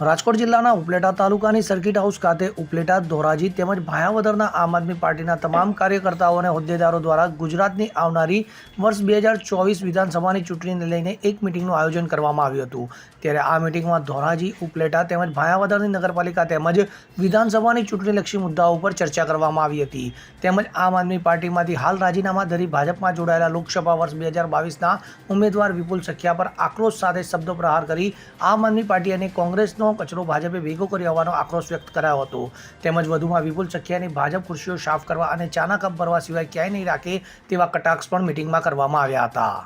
રાજકોટ જિલ્લાના ઉપલેટા તાલુકાની circuit house ખાતે ઉપલેટા, ધોરાજી તેમજ ભાયાવદરના આમ આદમી પાર્ટીના તમામ કાર્યકર્તાઓ અને હોદ્દેદારો દ્વારા ગુજરાતની આવનારી વર્ષ બે હજાર ચોવીસ વિધાનસભાની ચૂંટણીને લઈને એક મિટિંગનું આયોજન કરવામાં આવ્યું હતું. ત્યારે આ મિટિંગમાં ધોરાજી, ઉપલેટા તેમજ ભાયાવદરની નગરપાલિકા તેમજ વિધાનસભાની ચૂંટણીલક્ષી મુદ્દાઓ ઉપર ચર્ચા કરવામાં આવી હતી. તેમજ આમ આદમી પાર્ટીમાંથી હાલ રાજીનામા ધરી ભાજપમાં જોડાયેલા લોકસભા વર્ષ બે હજાર બાવીસના ઉમેદવાર વિપુલ સખિયા પર આક્રોશ સાથે શબ્દો પ્રહાર કરી આમ આદમી પાર્ટી અને કોંગ્રેસનો કચરો ભાજપે ભેગો કરી હોવાનો આક્રોશ વ્યક્ત કરાયો હતો. તેમજ વધુમાં વિપુલ ચકિયાની ભાજપ ખુરશીઓ સાફ કરવા અને ચાના કપ ભરવા સિવાય ક્યાંય નહીં રાખે તેવા કટાક્ષ પણ મિટિંગમાં કરવામાં આવ્યા હતા.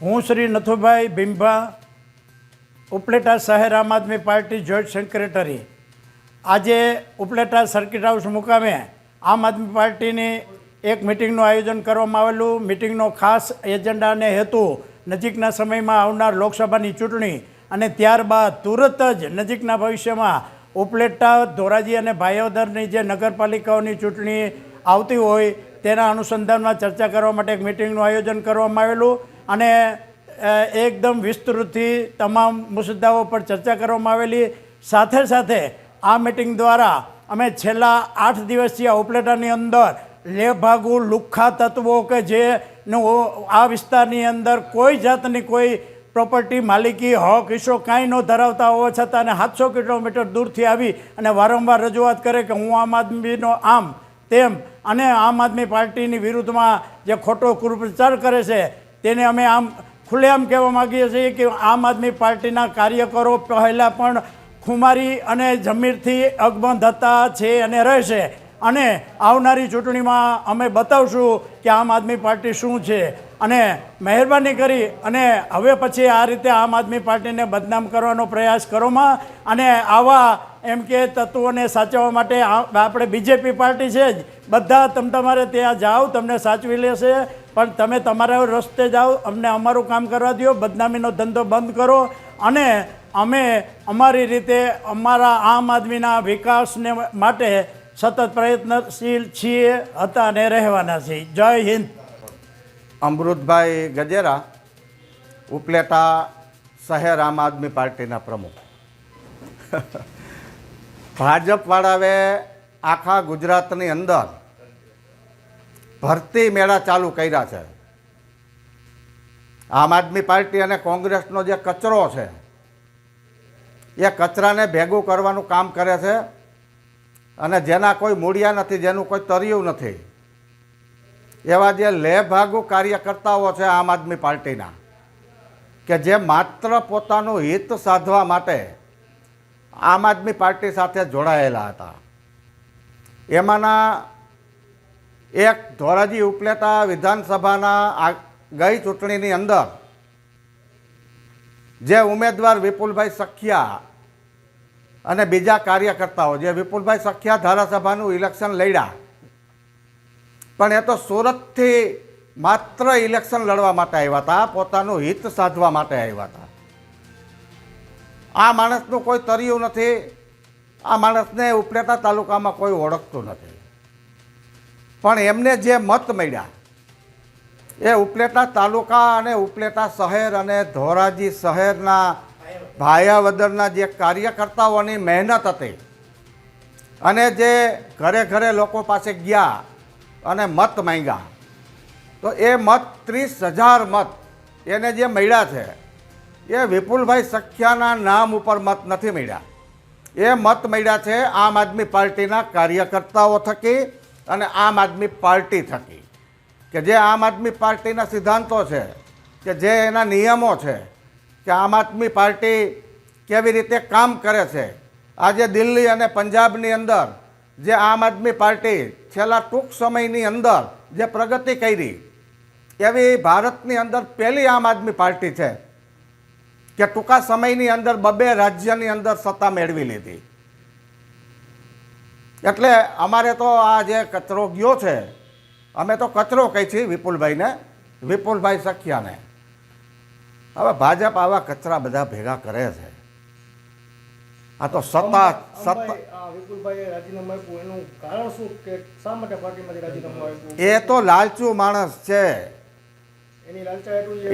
હું શ્રી નથુભાઈ ભીમભા ઉપલેટા શહેર આમ આદમી પાર્ટી જોઈન્ટ સેક્રેટરી. આજે ઉપલેટા સર્કિટ હાઉસ મુકામે આમ આદમી પાર્ટીની એક મિટિંગનું આયોજન કરવામાં આવેલું. મિટિંગનો ખાસ એજન્ડા અને હેતુ નજીકના સમયમાં આવનાર લોકસભાની ચૂંટણી અને ત્યારબાદ તુરત જ નજીકના ભવિષ્યમાં ઉપલેટા, ધોરાજી અને ભાયોદરની જે નગરપાલિકાઓની ચૂંટણી આવતી હોય તેના અનુસંધાનમાં ચર્ચા કરવા માટે એક મિટિંગનું આયોજન કરવામાં આવેલું અને એકદમ વિસ્તૃતથી તમામ મુસદ્દાઓ પર ચર્ચા કરવામાં આવેલી. સાથે સાથે આ મિટિંગ દ્વારા અમે છેલ્લા આઠ દિવસથી આ ઉપલેટાની અંદર લેભાગુ લુખ્ખા તત્વો કે જેનું આ વિસ્તારની અંદર કોઈ જાતની કોઈ પ્રોપર્ટી માલિકી, હક, હિસ્સો કાંઈ ન ધરાવતા હોવા છતાં અને સાતસો કિલોમીટર દૂરથી આવી અને વારંવાર રજૂઆત કરે કે હું આમ આદમીનો આમ, તેમ અને આમ આદમી પાર્ટીની વિરુદ્ધમાં જે ખોટો કુપ્રચાર કરે છે, તેને અમે આમ ખુલ્લેઆમ કહેવા માગીએ છીએ કે આમ આદમી પાર્ટીના કાર્યકરો પહેલાં પણ ખુમારી અને જમીરથી અકબંધ હતા, છે અને રહેશે. અને આવનારી ચૂંટણીમાં અમે બતાવશું કે આમ આદમી પાર્ટી શું છે. અને મહેરબાની કરી અને હવે પછી આ રીતે આમ આદમી પાર્ટીને બદનામ કરવાનો પ્રયાસ કરોમાં અને આવા એમ કે તત્વોને સાચવવા માટે આપણે બીજેપી પાર્ટી છે જ. બધા તમ તમારે ત્યાં જાઓ, તમને સાચવી લેશે. પણ તમે તમારા રસ્તે જાઓ, અમને અમારું કામ કરવા દો બદનામીનો ધંધો બંધ કરો. અને અમે અમારી રીતે અમારા આમ આદમીના વિકાસને માટે સતત પ્રયત્નશીલ છીએ, હતા અને રહેવાના છીએ. જય હિન્દ. અમૃતભાઈ ગજેરા, ઉપલેટા શહેર આમ આદમી પાર્ટીના પ્રમુખ. ભાજપવાળાએ આખા ગુજરાતની અંદર ભરતી મેળા ચાલુ કર્યા છે. આમ આદમી પાર્ટી અને કોંગ્રેસનો જે કચરો છે, એ કચરાને ભેગું કરવાનું કામ કરે છે અને જેના કોઈ મૂળિયા નથી, જેનું કોઈ તરિયું નથી એવા જે લેભાગુ કાર્યકર્તાઓ છે આમ આદમી પાર્ટીના, કે જે માત્ર પોતાનું હિત સાધવા માટે આમ આદમી પાર્ટી સાથે જોડાયેલા હતા. એમાંના એક ધોરાજી ઉપલેટા વિધાનસભાના ગઈ ચૂંટણીની અંદર, જે ઉમેદવાર વિપુલભાઈ સખિયા અને બીજા કાર્યકર્તાઓ, જે વિપુલભાઈ સખિયા ધારાસભાનું ઇલેક્શન લડ્યા પણ એ તો સુરતથી માત્ર ઇલેક્શન લડવા માટે આવ્યા હતા, પોતાનું હિત સાધવા માટે આવ્યા હતા. આ માણસનું કોઈ તરિયું નથી, આ માણસને ઉપલેટા તાલુકામાં કોઈ ઓળખતું નથી. પણ એમને જે મત મળ્યા, એ ઉપલેટા તાલુકા અને ઉપલેટા શહેર અને ધોરાજી શહેરના ભાયાવદરના જે કાર્યકર્તાઓની મહેનત હતી અને જે ઘરે ઘરે લોકો પાસે ગયા અને મત માંગ્યા. તો એ મત ત્રીસ હજાર મત એને જે મળ્યા છે, એ વિપુલભાઈ સખ્યાના નામ ઉપર મત નથી મળ્યા. એ મત મળ્યા છે આમ આદમી પાર્ટીના કાર્યકર્તાઓ થકી અને આમ આદમી પાર્ટી થકી. કે જે આમ આદમી પાર્ટીના સિદ્ધાંતો છે, કે જે એના નિયમો છે, કે આમ આદમી પાર્ટી કેવી રીતે કામ કરે છે. આજે દિલ્હી અને પંજાબની અંદર જે આમ આદમી પાર્ટી છેલ્લા ટૂંક સમયની અંદર જે પ્રગતિ કરી, એવી ભારતની અંદર પહેલી આમ આદમી પાર્ટી છે કે ટૂંકા સમયની અંદર બબે રાજ્યની અંદર સત્તા મેળવી લીધી. એટલે અમારે તો આ જે કચરો ગયો છે, અમે તો કચરો કહી છીએ વિપુલભાઈને, વિપુલભાઈ સખિયાને. હવે ભાજપ આવા કચરા બધા ભેગા કરે છે. આ તો સત્તા એ તો લાલચુ માણસ છે.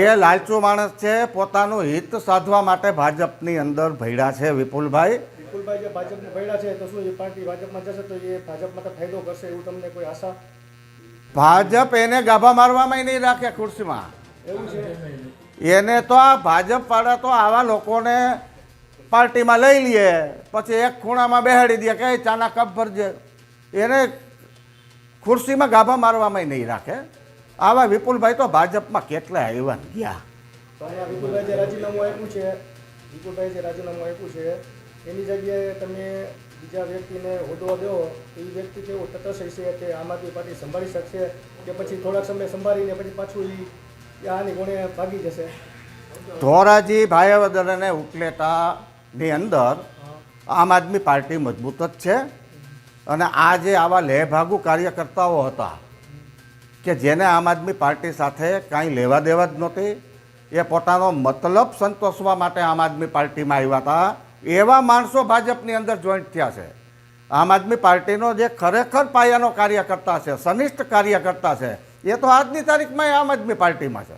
એ લાલચુ માણસ છે પોતાનું હિત સાધવા માટે ભાજપની અંદર ભયડા છે વિપુલભાઈ. વિપુલભાઈ જે ભાજપમાં ભયડા છે તો શું એ પાર્ટી ભાજપમાં જશે? તો એ ભાજપમાં ફાયદો કરશે એવું તમને કોઈ આશા? ભાજપ એને ગાભા મારવામાં નહીં રાખે ખુરશીમાં. એવું છે? એને તો આ ભાજપ વાળા તો આવા લોકોને પાર્ટીમાં લઈ લઈએ પછી એક ખૂણામાં બેહાડી દે કે ચાના કપ ભરજે. એને ખુરશીમાં ગાભા મારવામાં નહીં રાખે. આવા વિપુલભાઈ તો ભાજપમાં કેટલા આવ્યા ગયા. વિપુલભાઈ જે રાજીનામું આપ્યું છે વિપુલભાઈ જે રાજીનામું આપ્યું છે એની જગ્યાએ તમે બીજા વ્યક્તિને હોદ્દો દો તો એ વ્યક્તિ કેવો તટસ્થ છે કે આમ આદમી પાર્ટી સંભાળી શકશે કે પછી થોડાક સમય સંભાળીને પછી પાછું એ આની ગુણે ભાગી જશે? ધોરાજી ભાયાવદર અને ઉપલેટાની અંદર આમ આદમી પાર્ટી મજબૂત જ છે. અને આ જે આવા લેભાગુ કાર્યકર્તાઓ હતા, કે જેને આમ આદમી પાર્ટી સાથે કાંઈ લેવા દેવા જ નહોતી, એ પોતાનો મતલબ સંતોષવા માટે આમ આદમી પાર્ટીમાં આવ્યા હતા. એવા માણસો ભાજપની અંદર જોઈન્ટ થયા છે. આમ આદમી પાર્ટીનો જે ખરેખર પાયાનો કાર્યકર્તા છે, સનિષ્ઠ કાર્યકર્તા છે, એ તો આજની તારીખમાં આમ આદમી પાર્ટીમાં છે.